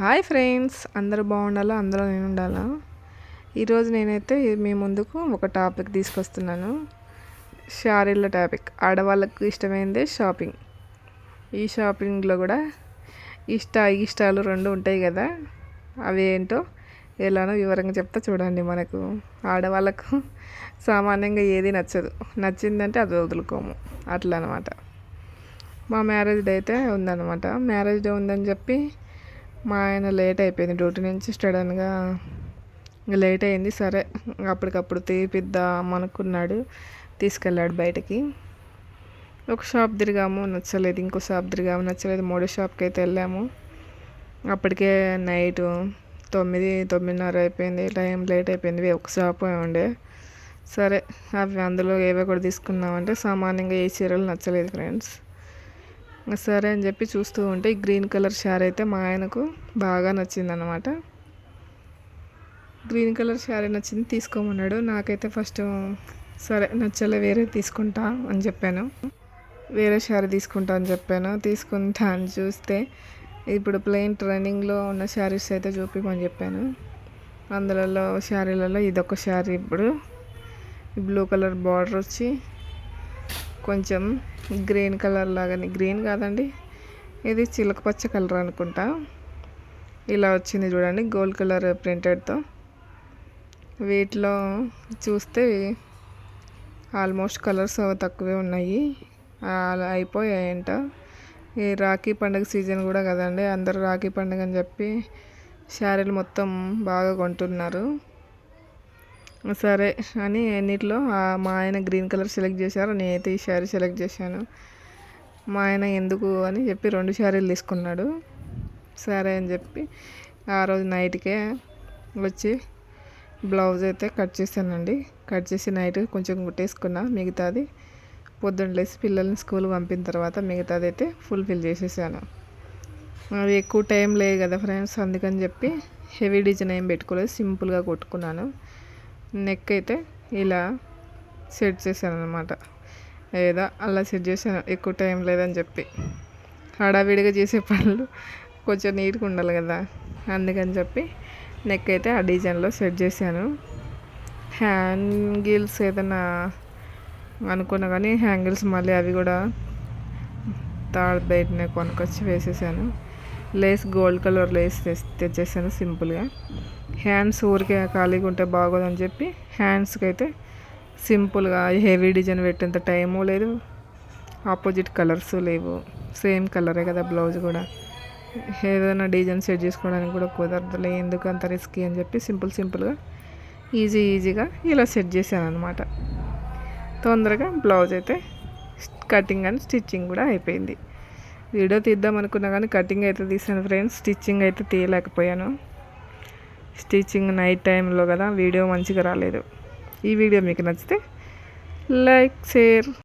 Hi friends అందరూ బాగుండాలా? అందరూ నేను ఉండాలా ఈరోజు నేనైతే మీ ముందుకు ఒక టాపిక్ తీసుకొస్తున్నాను. షారీల టాపిక్. ఆడవాళ్ళకు ఇష్టమైందే షాపింగ్. ఈ షాపింగ్లో కూడా ఇష్ట ఇష్టాలు రెండు ఉంటాయి కదా? అవి ఏంటో ఎలానో వివరంగా చెప్తా చూడండి మనకు. ఆడవాళ్ళకు సామాన్యంగా ఏది నచ్చదు. నచ్చిందంటే అది వదులుకోము. అట్లా అనమాట మా మ్యారేజ్ డే అయితే ఉందన్నమాట. మ్యారేజ్ డే ఉందని చెప్పి మా ఆయన లేట్ అయిపోయింది. డ్యూటీ నుంచి సడన్గా ఇంకా లేట్ అయింది. సరే అప్పటికప్పుడు తీపిద్దాం అనుకున్నాడు. తీసుకెళ్ళాడు బయటకి. ఒక షాప్ తిరిగాము. నచ్చలేదు. ఇంకో షాప్ తిరిగాము. నచ్చలేదు. మూడో షాప్కి అయితే వెళ్ళాము. అప్పటికే నైట్ తొమ్మిది తొమ్మిదిన్నర అయిపోయింది. టైం లేట్ అయిపోయింది. ఒక షాప్ ఉండే. సరే అవి అందులో ఏవో కూడా తీసుకున్నామంటే సామాన్యంగా ఏ చీరలు నచ్చలేదు ఫ్రెండ్స్ సరే అని చెప్పి చూస్తూ ఉంటే ఈ గ్రీన్ కలర్ షార్ అయితే మా ఆయనకు బాగా నచ్చిందనమాట గ్రీన్ కలర్ శారీ నచ్చింది తీసుకోమన్నాడు. నాకైతే ఫస్ట్ సరే నచ్చలే వేరే తీసుకుంటా అని చెప్పాను. వేరే శారీ తీసుకుంటా అని చెప్పాను. తీసుకుంటా అని చూస్తే ఇప్పుడు ప్లెయిన్ ట్రెండింగ్లో ఉన్న శారీస్ అయితే చూపిమని చెప్పాను. అందులలో శారీలలో ఇదొక శారీ ఇప్పుడు. బ్లూ కలర్ బార్డర్ వచ్చి కొంచెం గ్రీన్ కలర్ లాగానే. గ్రీన్ కాదండి. ఇది చిలక పచ్చ కలర్ అనుకుంటా. ఇలా వచ్చింది చూడండి గోల్డ్ కలర్ ప్రింటెడ్తో. వీటిలో చూస్తే ఆల్మోస్ట్ కలర్స్ తక్కువే ఉన్నాయి. అలా అయిపోయాయంట. ఈ రాఖీ పండుగ సీజన్ కూడా కదండి అందరూ రాఖీ పండుగ అని చెప్పి శారీలు మొత్తం బాగా కొంటున్నారు. సరే అని ఎన్నిట్లో మా ఆయన గ్రీన్ కలర్ సెలెక్ట్ చేశారు నేనైతే ఈ శారీ సెలెక్ట్ చేశాను. మా ఆయన ఎందుకు అని చెప్పి రెండు శారీలు తీసుకున్నాడు. సరే అని చెప్పి ఆ రోజు నైట్కే వచ్చి బ్లౌజ్ అయితే కట్ చేశానండి. కట్ చేసి నైట్ కొంచెం కుట్టేసుకున్నా మిగతాది పొద్దున్న లేసి పిల్లల్ని స్కూల్ పంపిన తర్వాత మిగతాది అయితే ఫుల్ఫిల్ చేసేసాను. అది ఎక్కువ టైం లేదు కదా ఫ్రెండ్స్ అందుకని చెప్పి హెవీ డిజైన్ ఏం పెట్టుకోలేదు సింపుల్గా కొట్టుకున్నాను. నెక్ అయితే ఇలా సెట్ చేశాను అనమాట ఏదో అలా సెట్ చేశాను. ఎక్కువ టైం లేదని చెప్పి. హడావిడిగా చేసే పనులు కొంచెం నీట్గా ఉండాలి కదా. అందుకని చెప్పి నెక్ అయితే ఆ డిజైన్లో సెట్ చేశాను. హ్యాంగిల్స్ ఏదైనా అనుకున్నా కానీ హ్యాంగిల్స్ మళ్ళీ అవి కూడా థర్డ్ బయటనే కొనుక్కొచ్చి వేసేసాను. లేస్ గోల్డ్ కలర్ లేస్ తెచ్చేసాను సింపుల్గా. హ్యాండ్స్ ఊరికే ఖాళీగా ఉంటే బాగోదని చెప్పి హ్యాండ్స్కి అయితే సింపుల్గా హెవీ డిజైన్ పెట్టేంత టైము లేదు. ఆపోజిట్ కలర్స్ లేవు. సేమ్ కలరే కదా బ్లౌజ్ కూడా. ఏదైనా డిజైన్ సెట్ చేసుకోవడానికి కూడా కుదరదులే ఎందుకు అంత రిస్కీ అని చెప్పి సింపుల్ సింపుల్గా ఈజీ ఈజీగా ఇలా సెట్ చేశాను అనమాట తొందరగా బ్లౌజ్ అయితే కటింగ్ అండ్ స్టిచ్చింగ్ కూడా అయిపోయింది. వీడియో తీద్దాం అనుకున్నా కానీ కటింగ్ అయితే తీసాను ఫ్రెండ్స్ స్టిచ్చింగ్ అయితే తీయలేకపోయాను. స్టిచ్చింగ్ నైట్ టైంలో కదా వీడియో మంచిగా రాలేదు. ఈ వీడియో మీకు నచ్చితే లైక్ షేర్.